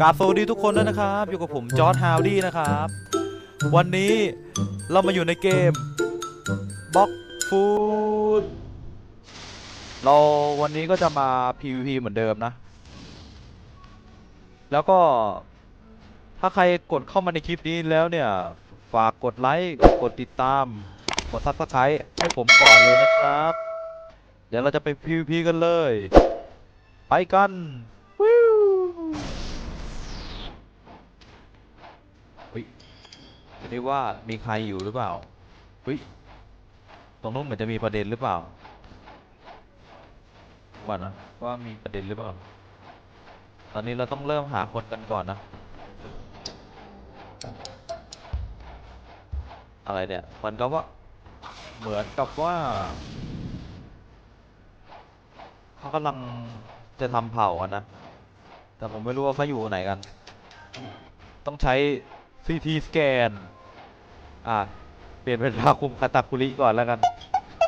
กราบสวัสดีทุกคนด้วยนะครับ อยู่กับผมจอร์ดฮาวดี้นะครับ วันนี้เรามาอยู่ในเกมบล็อกฟูดเราวันนี้ก็จะมา PVP เหมือนเดิมนะ แล้วก็ถ้าใครกดเข้ามาในคลิปนี้แล้วเนี่ย ฝากกดไลค์ กดติดตาม กดซับสไครต์ให้ผมก่อนเลยนะครับ เดี๋ยวเราจะไป PVP กันเลย ไปกัน ด้ว่ามีใครอยู่หรือเปล่าเฮ้ยตรงนู้นเหมือนจะมีประเด็นหรือเปล่าว่านะว่ามีประเด็นหรือเปล่า ตอนนี้เราต้องเริ่มหาคนกันก่อนนะ อะไรเนี่ยมันก็ว่าเหมือนกับว่าเขากำลังจะทำเผากันนะ แต่ผมไม่รู้ว่าเขาอยู่ไหนกัน ต้องใช้ CT สแกน อ่า เปลี่ยนเป็นราคุมคาตาคุริก่อนแล้วกัน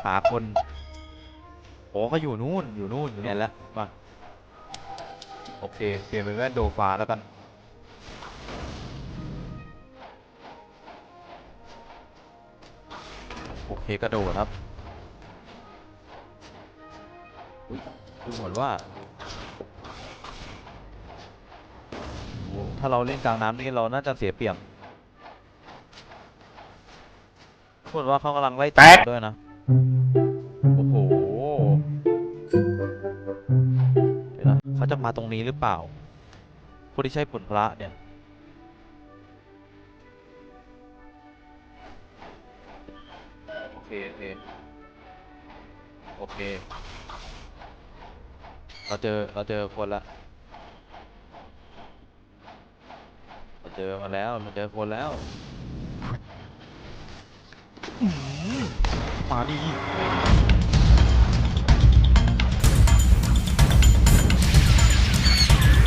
หาคนโอ้เขาอยู่นู่น อยู่นู่นอยู่เห็นแล้ว มา โอเค เปลี่ยนเป็นแว่นโดฟาแล้วกัน โอเคกระโดดครับอุ๊ยดูเหมือนว่าโอ้ถ้าเราเล่นกลางน้ำนี่เราน่าจะเสียเปรียบ พูดว่าเขากำลังไล่ตามด้วยนะ โอ้โหเดี๋ยวนะเขาจะมาตรงนี้หรือเปล่า ผู้ที่ใช้ผลพระเนี่ยโอเคโอเคโอเค เราเจอเราเจอคนละเราเจอมาแล้วเราเจอคนแล้วอื้อหือ มาดี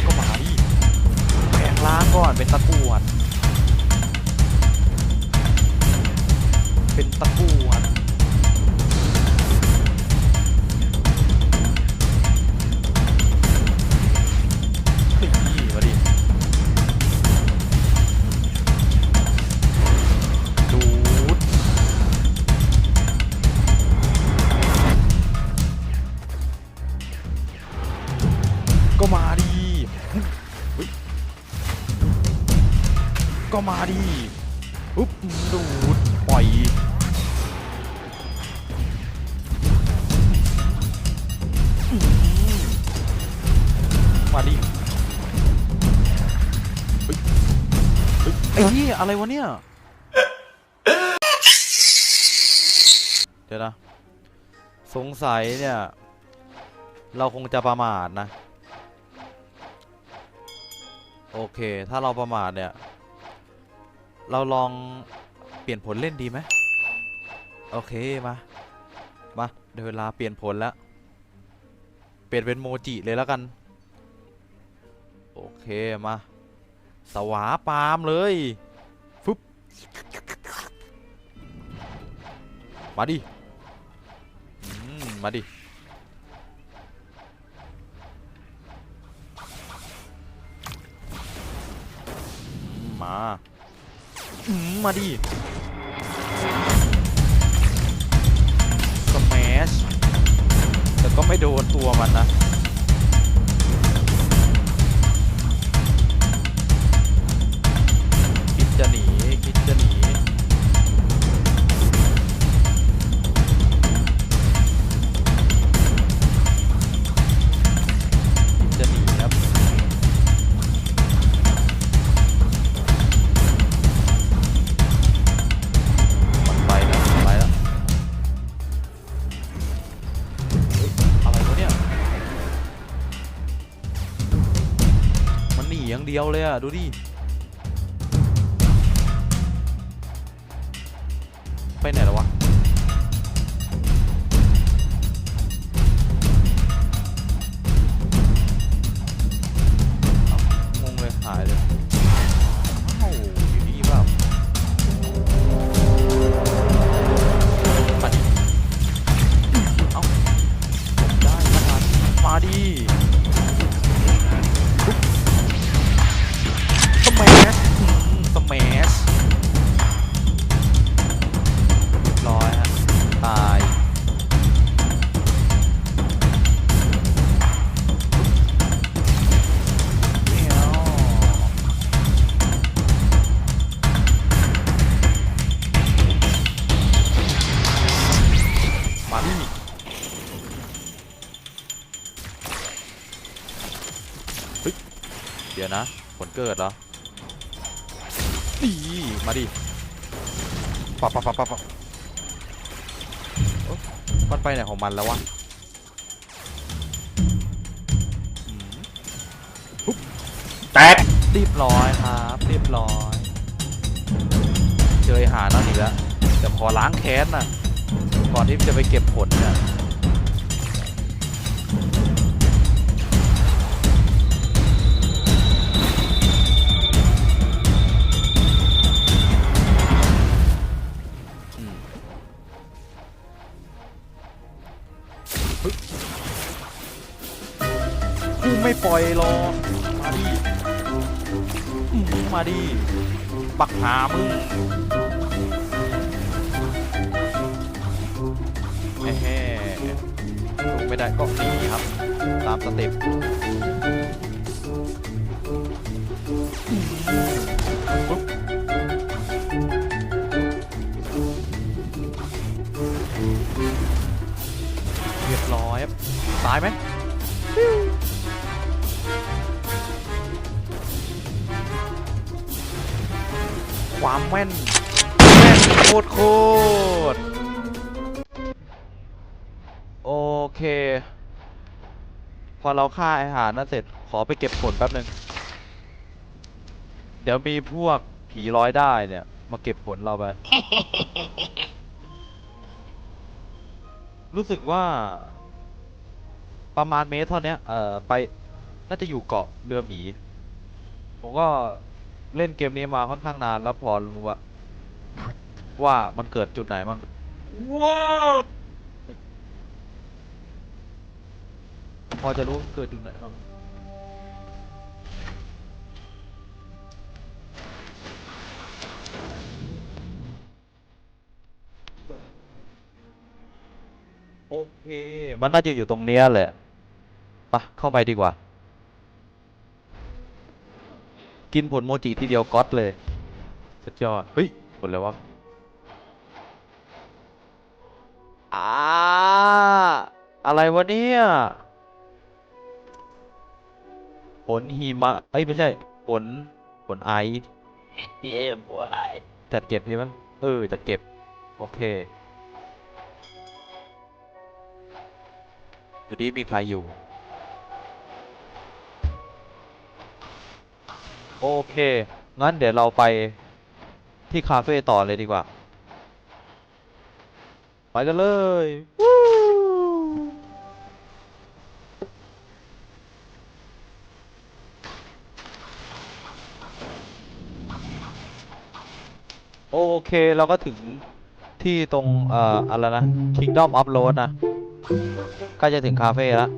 ก็มาดีแปลงล้างก่อนเป็นตะกรวด เป็นตะกรวด มาดีอุ๊บดูดปล่อยมาดิเฮ้ยเฮ้ยไอ้นี่อะไรวะเนี่ย เดี๋ยวนะ สงสัยเนี่ย เราคงจะประมาทนะ โอเค ถ้าเราประมาทเนี่ย เราลองเปลี่ยนผลเล่นดีไหมโอเคมา มาเดี๋ยวเวลาเปลี่ยนผลแล้ว เปลี่ยนเป็นโมจิเลยแล้วกัน โอเคมา สวาปามเลยฟึบมาดิมาดิมา มาดิสมัชแต่ก็ไม่โดนตัวมันนะ เลยอะ ดูดิ ดีมาดิปับปับปับปับปับเอ้ามันไปไหนของมันแล้ววะอืมแตกเรียบร้อยครับเรียบร้อย เจอไอ้หานั่นอีกแล้วแต่ขอล้างแค้นน่ะก่อนที่จะไปเก็บผลเนี่ย อยรอ มาดิมมาดิบักหามึงแฮ่ๆลงไม่ได้ก็หนีครับ ตามสเต็ปปุ๊บเรียบร้อยครับตายไหม ความแม่น แม่นโคตรโคตรโอเค พอเราฆ่าอาหารนั่นเสร็จขอไปเก็บผลแป๊บหนึ่งเดี๋ยวมีพวกผีร้อยได้เนี่ย มาเก็บผลเราไป รู้สึกว่า ประมาณเมตรเท่านี้เอ่อไปน่าจะอยู่เกาะเรือหมี ผมก็ เล่นเกมนี้มาค่อนข้างนานแล้วพอรู้ว่าว่ามันเกิดจุดไหนบ้างว้าวพอจะรู้เกิดจุดไหนบ้างโอเค มันน่าจะอยู่ตรงเนี้ยแหละไปะเข้าไปดีกว่า กินผลโมจิทีเดียวก๊อตเลยสุดยอดเฮ้ยผลแล้ววะอ่าอะไรวะเนี่ยผลหิมะเอ้ยไม่ใช่ผลผลไอซ์เย้บวยจัดเก็บใช่ไหมเออจัดเก็บ โอเคอยู่นี้มีใครอยู่ โอเค งั้นเดี๋ยวเราไปที่คาเฟ่ต่อเลยดีกว่า ไปกันเลยโอเค เราก็ถึงที่ตรงเอ่ออะไรนะ Kingdom of Road นะกล้จะถึงคาเฟ่แล้ว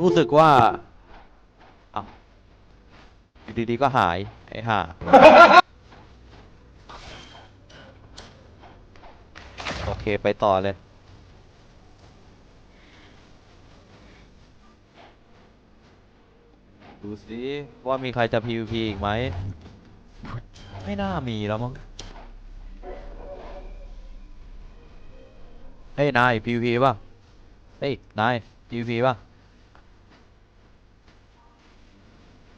รู้สึกว่า อยู่ดีๆก็หาย ไอ้ห่าโอเคไปต่อเลย ดูสิว่ามีใครจะ PVP อีกไหม ไม่น่ามีแล้วมั้งเฮ้ย นาย PVP ป่ะ เฮ้ย นาย PVP ป่ะ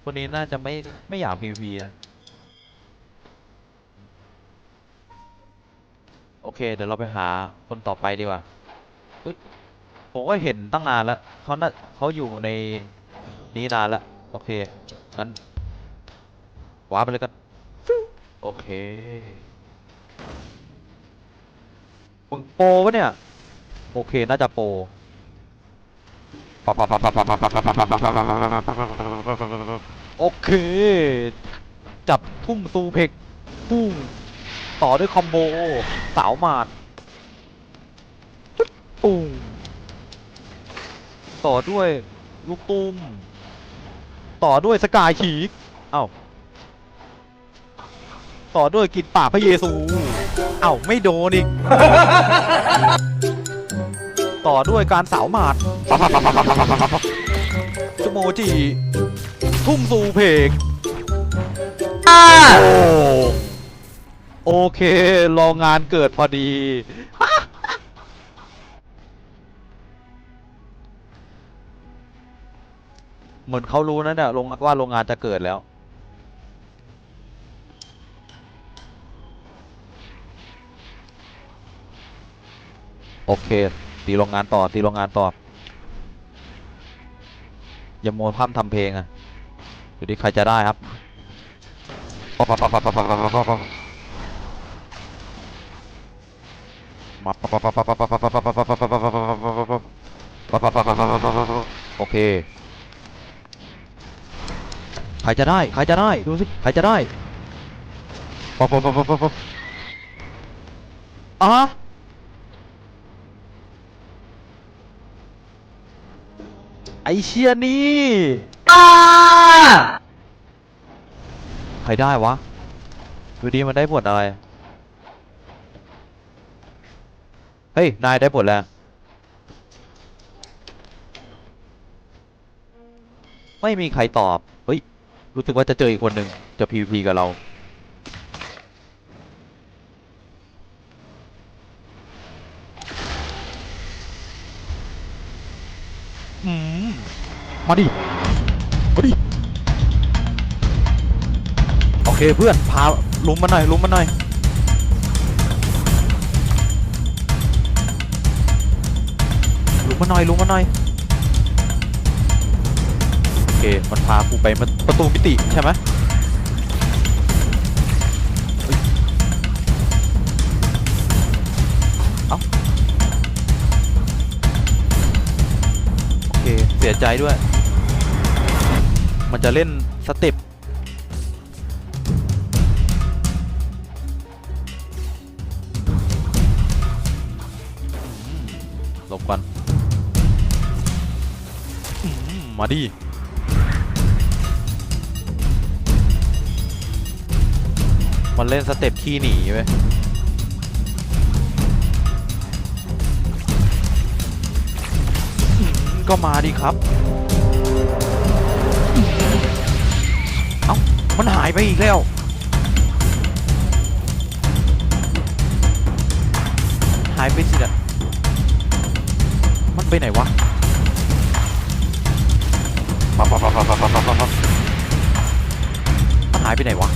คนนี้น่าจะไม่ไม่อยาก PVP นะโอเค เดี๋ยวเราไปหาคนต่อไปดีกว่าผมก็เห็นตั้งนานแล้วเขาน่าเขาอยู่ในนี้นานแล้วโอเคงั้นว้าไปเลยกันโอเคมึงโปรปะเนี่ย โอเค น่าจะโปร โอเค จับทุ่งซูเพกพุ่งต่อด้วยคอมโบ สาวหมาดจุ๊บปุ้งต่อด้วยลูกตุ้ม ต่อด้วยสกายขีกเอ้า ต่อด้วยกินปากพระเยซู เอ้า ไม่โดนอีก ต่อด้วยการสาวหมาด สโมจิทุ่มซูเพกโอ้โอเค รองานเกิดพอดีโเหมือนเขารู้นะเนี่ยโรงว่าโรงงานจะเกิดแล้ว โอเค ตีโรงงานต่อ ตีโรงงานต่อ อย่าโมพร่ำทำเพลงอะดูดิใครจะได้ครับโอเค ใครจะได้ ใครจะได้ ดูสิ ใครจะได้อปป๊อ ไอเชียนี่ใครได้วะดูดีมันได้บทอะไร เฮ้ย นายได้บทแล้ว ไม่มีใครตอบ เฮ้ย รู้สึกว่าจะเจออีกคนหนึ่งจะ PVP กับเรา อืม มาดิ มาดิ โอเคเพื่อน พาลุมมาหน่อยลุมมาหน่อย ลุมมาหน่อยลุมมาหน่อย โอเค มันพากูไปมันประตูมิติใช่ไหม ยใจด้วย มันจะเล่นสเต็ปลบก่อนมาดิมันเล่นสเต็ปขี้หนีเว้ ก็มาดิครับ เอ้า มันหายไปอีกแล้ว หายไปสินะมันไปไหนวะปั๊บปั๊บปั๊บปั๊ปั๊ปั๊มันหายไปไหนวะ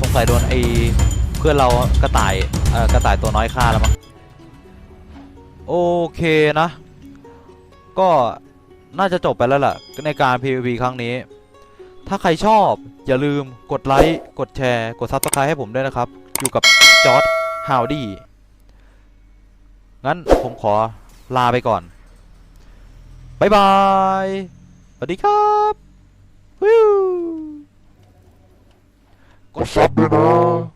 สงสัยโดนไอ้เพื่อนเรากระต่ายเอ่อกระต่ายตัวน้อยฆ่าแล้วมั้ง โอเคนะ ก็น่าจะจบไปแล้วล่ะ ในการ PVP ครั้งนี้ ถ้าใครชอบอย่าลืมกดไลค์ กดแชร์ กด Subscribe ให้ผมด้วยนะครับ อยู่กับจอร์ดฮาวดี้งั้นผมขอลาไปก่อน บ๊ายบาย สวัสดีครับวิวกดซับด้วยนะ